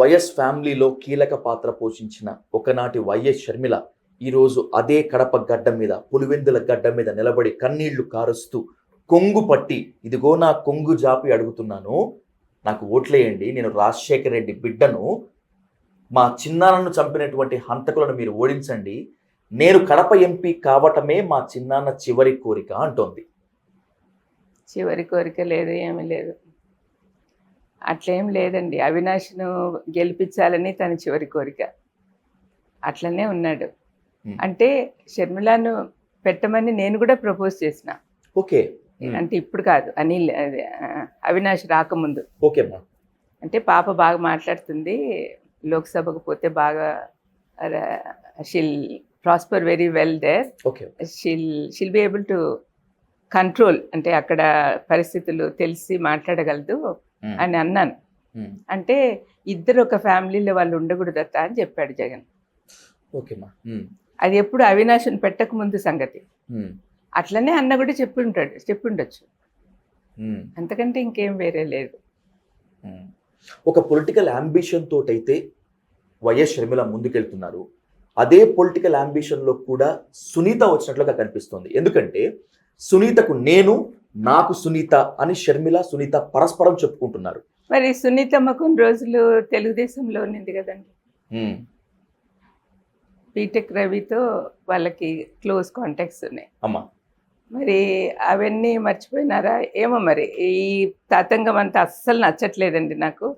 YS ఫ్యామిలీలో కీలక పాత్ర పోషించిన ఒకనాటి వైఎస్ షర్మిల ఈరోజు అదే కడప గడ్డ మీద పులివెందుల గడ్డ మీద నిలబడి కన్నీళ్ళు కారుస్తూ కొంగు పట్టి ఇదిగో నా కొంగు జాపి అడుగుతున్నాను నాకు ఓట్లేయండి నేను రాజశేఖర రెడ్డి బిడ్డను మా చిన్నాన్నను చంపినటువంటి హంతకులను మీరు ఓడించండి నేను కడప ఎంపీ కావటమే మా చిన్నాన్న చివరి కోరిక అంటోంది. చివరి కోరిక లేదు ఏమీ లేదు. అట్లేం లేదండి. అవినాష్ను గెలిపించాలని తన చివరి కోరిక. అట్లనే ఉన్నాడు. అంటే షర్మిలాను పెట్టమని నేను కూడా ప్రపోజ్ చేసిన. ఓకే. అంటే ఇప్పుడు కాదు. అనిల్ అవినాష్ రాకముందు. ఓకే అంటే పాప బాగా మాట్లాడుతుంది. లోక్సభకు పోతే బాగా she'll prosper very well there. She'll she'll be able to control అంటే అక్కడ పరిస్థితులు తెలిసి మాట్లాడగలదు అని అన్నాను. అంటే ఇద్దరు ఒక ఫ్యామిలీలో వాళ్ళు ఉండకూడదట అని చెప్పాడు జగన్. ఓకే అమ్మా ఉమ్, అది ఎప్పుడు అవినాశం పెట్టక ముందు సంగతి. అట్లనే అన్న కూడా చెప్పి ఉంటాడు చెప్పి ఉండొచ్చు. అంతకంటే ఇంకేం వేరే లేదు. ఒక పొలిటికల్ అంబిషన్ తోటైతే వైఎస్ షర్మిల ముందుకెళ్తున్నారు. అదే పొలిటికల్ అంబిషన్లో కూడా సునీత వచ్చినట్లుగా కనిపిస్తోంది. ఎందుకంటే సునీతకు నేను నాకు సునీత అని షర్మిల సునీత పరస్పరం చెప్పుకుంటున్నారు. మరి సునీతమ్మ కొన్ని రోజులు తెలుగుదేశంలో ఉన్నింది కదండి. బీటెక్ రవితో వాళ్ళకి క్లోజ్ కాంటాక్ట్స్ ఉన్నాయి. అమ్మా. మరి అవన్నీ మర్చిపోయినారా? ఏమో మరి ఈ తతంగం అంతా అస్సలు నచ్చట్లేదండి నాకు.